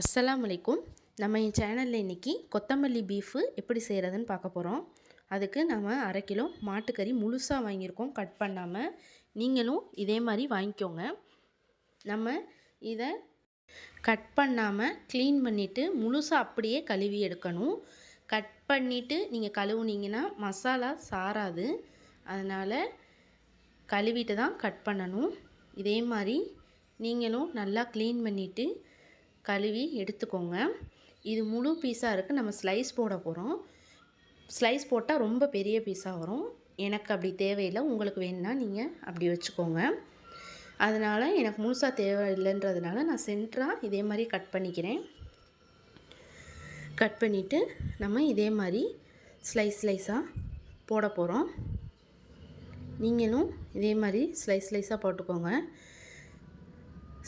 அஸ்லாம் வலைக்கும் நம்ம என் சேனலில் இன்றைக்கி கொத்தமல்லி பீஃபு எப்படி செய்கிறதுன்னு பார்க்க போகிறோம் அதுக்கு நம்ம அரை கிலோ மாட்டுக்கறி முழுசாக வாங்கியிருக்கோம் கட் பண்ணாமல் நீங்களும் இதே மாதிரி வாங்கிக்கோங்க. நம்ம இதை கட் பண்ணாமல் க்ளீன் பண்ணிவிட்டு முழுசாக அப்படியே கழுவி எடுக்கணும். கட் பண்ணிவிட்டு நீங்கள் கழுவுனீங்கன்னா மசாலா சாராது. அதனால் கழுவிட்டு தான் கட் பண்ணணும். இதே மாதிரி நீங்களும் நல்லா க்ளீன் பண்ணிவிட்டு கழுவி எடுத்துக்கோங்க. இது முழு பீஸாக இருக்குது நம்ம ஸ்லைஸ் போட போகிறோம் ஸ்லைஸ் போட்டால் ரொம்ப பெரிய பீஸாக வரும். எனக்கு அப்படி தேவையில்லை. உங்களுக்கு வேணுன்னா நீங்கள் அப்படி வச்சுக்கோங்க. அதனால் எனக்கு முழுசாக தேவை இல்லைன்றதுனால நான் சென்டராக இதே மாதிரி கட் பண்ணிக்கிறேன். கட் பண்ணிவிட்டு நம்ம இதே மாதிரி ஸ்லைஸ் ஸ்லைஸாக போட போகிறோம் நீங்களும் இதே மாதிரி ஸ்லைஸ் ஸ்லைஸாக போட்டுக்கோங்க.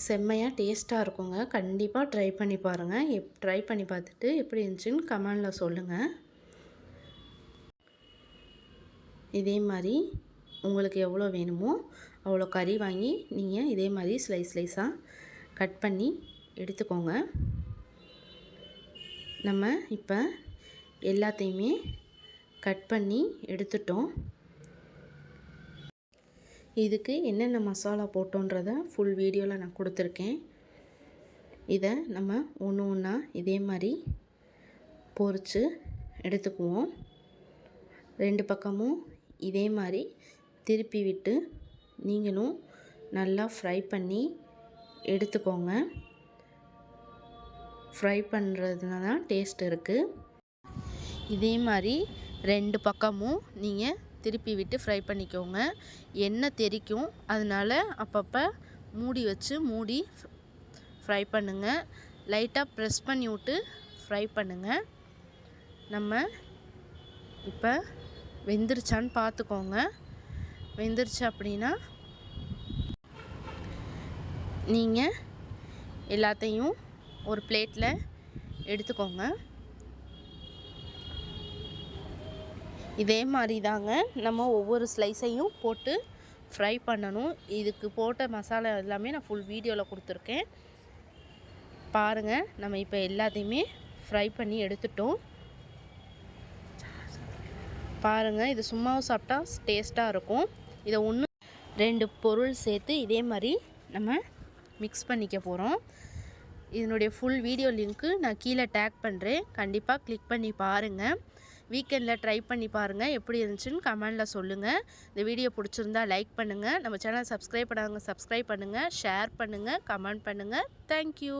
செம்மையாக டேஸ்ட்டாக இருக்குங்க. கண்டிப்பாக ட்ரை பண்ணி பாருங்கள் எப் ட்ரை பண்ணி பார்த்துட்டு எப்படி இருந்துச்சுன்னு கமெண்டில் சொல்லுங்கள் இதே மாதிரி உங்களுக்கு எவ்வளோ வேணுமோ அவ்வளோ கறி வாங்கி நீங்கள் இதே மாதிரி ஸ்லைஸ் ஸ்லைஸாக கட் பண்ணி எடுத்துக்கோங்க. நம்ம இப்போ எல்லாத்தையுமே கட் பண்ணி எடுத்துட்டோம். இதுக்கு என்னென்ன மசாலா போட்டோன்றத ஃபுல் வீடியோவில் நான் கொடுத்துருக்கேன். இதை நம்ம ஒன்று ஒன்றா இதே மாதிரி பொரித்து எடுத்துக்குவோம். ரெண்டு பக்கமும் இதே மாதிரி திருப்பி விட்டு நீங்களும் நல்லா ஃப்ரை பண்ணி எடுத்துக்கோங்க. ஃப்ரை பண்ணுறதுனா தான் டேஸ்ட் இருக்குது இதே மாதிரி ரெண்டு பக்கமும் நீங்கள் திருப்பி விட்டு ஃப்ரை பண்ணிக்கோங்க. எண்ணெய் தெறிக்கும் அதனால் அப்பப்போ மூடி வச்சு மூடி ஃப்ரை பண்ணுங்கள் லைட்டாக ப்ரெஸ் பண்ணி விட்டு ஃப்ரை பண்ணுங்கள் நம்ம இப்போ வெந்துருச்சான்னு பார்த்துக்கோங்க வெந்துருச்சு அப்படின்னா நீங்கள் எல்லாத்தையும் ஒரு பிளேட்டில் எடுத்துக்கோங்க. இதே மாதிரி தாங்க. நம்ம ஒவ்வொரு ஸ்லைஸையும் போட்டு ஃப்ரை பண்ணணும். இதுக்கு போட்ட மசாலா எல்லாமே நான் ஃபுல் வீடியோவில் கொடுத்துருக்கேன். பாருங்கள் நம்ம இப்போ எல்லாத்தையுமே ஃப்ரை பண்ணி எடுத்துட்டோம். பாருங்கள் இது சும்மாவும் சாப்பிட்டா டேஸ்ட்டாக இருக்கும். இதை ஒன்று ரெண்டு பொருள் சேர்த்து இதே மாதிரி நம்ம மிக்ஸ் பண்ணிக்க போகிறோம் இதனுடைய ஃபுல் வீடியோ லிங்க்கு நான் கீழே டேக் பண்ணுறேன் கண்டிப்பாக கிளிக் பண்ணி பாருங்கள் வீக்கெண்டில் ட்ரை பண்ணி பாருங்கள் எப்படி இருந்துச்சுன்னு கமெண்டில் சொல்லுங்கள் இந்த வீடியோ பிடிச்சிருந்தா லைக் பண்ணுங்கள் நம்ம சேனல் சப்ஸ்கிரைப் பண்ணாங்க. சப்ஸ்கிரைப் பண்ணுங்கள் ஷேர் பண்ணுங்கள் கமெண்ட் பண்ணுங்கள் தேங்க்யூ